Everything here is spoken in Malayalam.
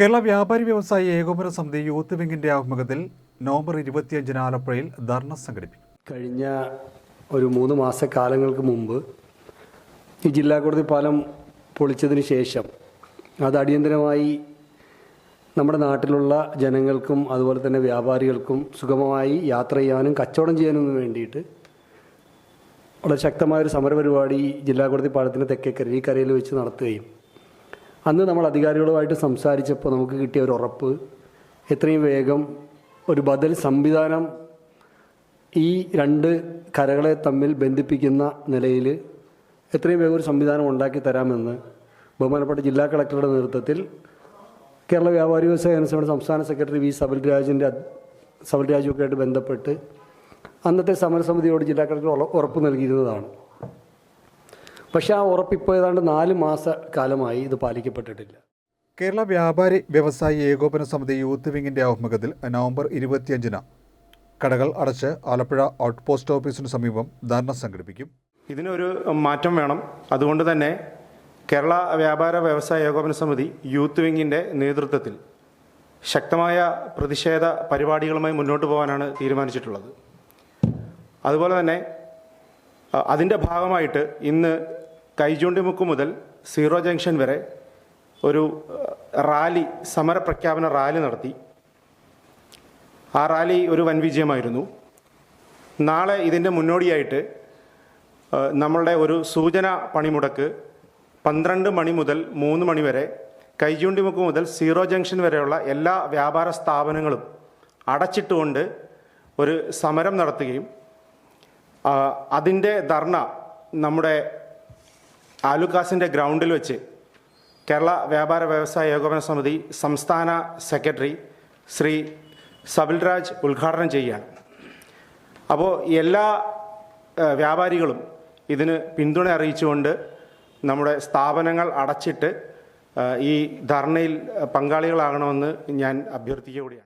കേരള വ്യാപാരി വ്യവസായി ഏകോപന സമിതി യൂത്ത് വിങ്ങിന്റെ ആഭിമുഖ്യത്തിൽ നവംബർ ഇരുപത്തിയഞ്ചിന് ആലപ്പുഴയിൽ ധർണ സംഘടിപ്പിക്കും. കഴിഞ്ഞ ഒരു മൂന്ന് മാസക്കാലങ്ങൾക്ക് മുമ്പ് ഈ ജില്ലാ കോടതി പാലം പൊളിച്ചതിന് ശേഷം അത് അടിയന്തരമായി നമ്മുടെ നാട്ടിലുള്ള ജനങ്ങൾക്കും അതുപോലെ തന്നെ വ്യാപാരികൾക്കും സുഗമമായി യാത്ര ചെയ്യാനും കച്ചവടം ചെയ്യാനും വേണ്ടിയിട്ട് വളരെ ശക്തമായൊരു സമരപരിപാടി ജില്ലാ കോടതി പാലത്തിന്റെ തെക്കേക്കര ഈ കരയിൽ വെച്ച് നടത്തുകയും അന്ന് നമ്മൾ അധികാരികളുമായിട്ട് സംസാരിച്ചപ്പോൾ നമുക്ക് കിട്ടിയ ഒരു ഉറപ്പ് എത്രയും വേഗം ഒരു ബദൽ സംവിധാനം ഈ രണ്ട് കരകളെ തമ്മിൽ ബന്ധിപ്പിക്കുന്ന നിലയിൽ എത്രയും വേഗം ഒരു സംവിധാനം ഉണ്ടാക്കി തരാമെന്ന് ബഹുമാനപ്പെട്ട ജില്ലാ കളക്ടറുടെ നേതൃത്വത്തിൽ കേരള വ്യാപാരി വ്യവസായ അനുസരണ സംസ്ഥാന സെക്രട്ടറി വി സബൽരാജിന്റെ സബൽരാജുമൊക്കെ ആയിട്ട് ബന്ധപ്പെട്ട് അന്നത്തെ സമരസമിതിയോട് ജില്ലാ കളക്ടർ ഉറപ്പ് നൽകിയിരുന്നതാണ്. പക്ഷേ ആ ഉറപ്പ് ഇപ്പോൾ ഏതാണ്ട് നാല് മാസ കാലമായി ഇത് പാലിക്കപ്പെട്ടിട്ടില്ല. കേരള വ്യാപാരി വ്യവസായി ഏകോപന സമിതി യൂത്ത് വിങ്ങിന്റെ ആഭിമുഖ്യത്തിൽ നവംബർ ഇരുപത്തിയഞ്ചിന് കടകൾ അടച്ച് ആലപ്പുഴ ഔട്ട് പോസ്റ്റ് ഓഫീസിന് സമീപം ധർണ സംഘടിപ്പിക്കും. ഇതിനൊരു മാറ്റം വേണം. അതുകൊണ്ട് തന്നെ കേരള വ്യാപാര വ്യവസായ ഏകോപന സമിതി യൂത്ത് വിങ്ങിന്റെ നേതൃത്വത്തിൽ ശക്തമായ പ്രതിഷേധ പരിപാടികളുമായി മുന്നോട്ട് പോകാനാണ് തീരുമാനിച്ചിട്ടുള്ളത്. അതുപോലെ തന്നെ അതിന്റെ ഭാഗമായിട്ട് ഇന്ന് കൈചൂണ്ടിമുക്ക് മുതൽ സീറോ ജംഗ്ഷൻ വരെ ഒരു റാലി സമരപ്രഖ്യാപന റാലി നടത്തി. ആ റാലി ഒരു വൻ വിജയമായിരുന്നു. നാളെ ഇതിന്റെ മുന്നോടിയായിട്ട് നമ്മളുടെ ഒരു സൂചന പണിമുടക്ക് പന്ത്രണ്ട് മണി മുതൽ മൂന്ന് മണി വരെ കൈചൂണ്ടിമുക്ക് മുതൽ സീറോ ജംഗ്ഷൻ വരെയുള്ള എല്ലാ വ്യാപാര സ്ഥാപനങ്ങളും അടച്ചിട്ടുകൊണ്ട് ഒരു സമരം നടത്തുകയും അതിന്റെ ധർണ നമ്മുടെ ആലുക്കാസിന്റെ ഗ്രൗണ്ടിൽ വെച്ച് കേരള വ്യാപാര വ്യവസായ ഏകോപന സമിതി സംസ്ഥാന സെക്രട്ടറി ശ്രീ സബിൽരാജ് ഉദ്ഘാടനം ചെയ്യുകയാണ്. അപ്പോൾ എല്ലാ വ്യാപാരികളും ഇതിന് പിന്തുണ അറിയിച്ചുകൊണ്ട് നമ്മുടെ സ്ഥാപനങ്ങൾ അടച്ചിട്ട് ഈ ധർണയിൽ പങ്കാളികളാകണമെന്ന് ഞാൻ അഭ്യർത്ഥിക്കുകയാണ്.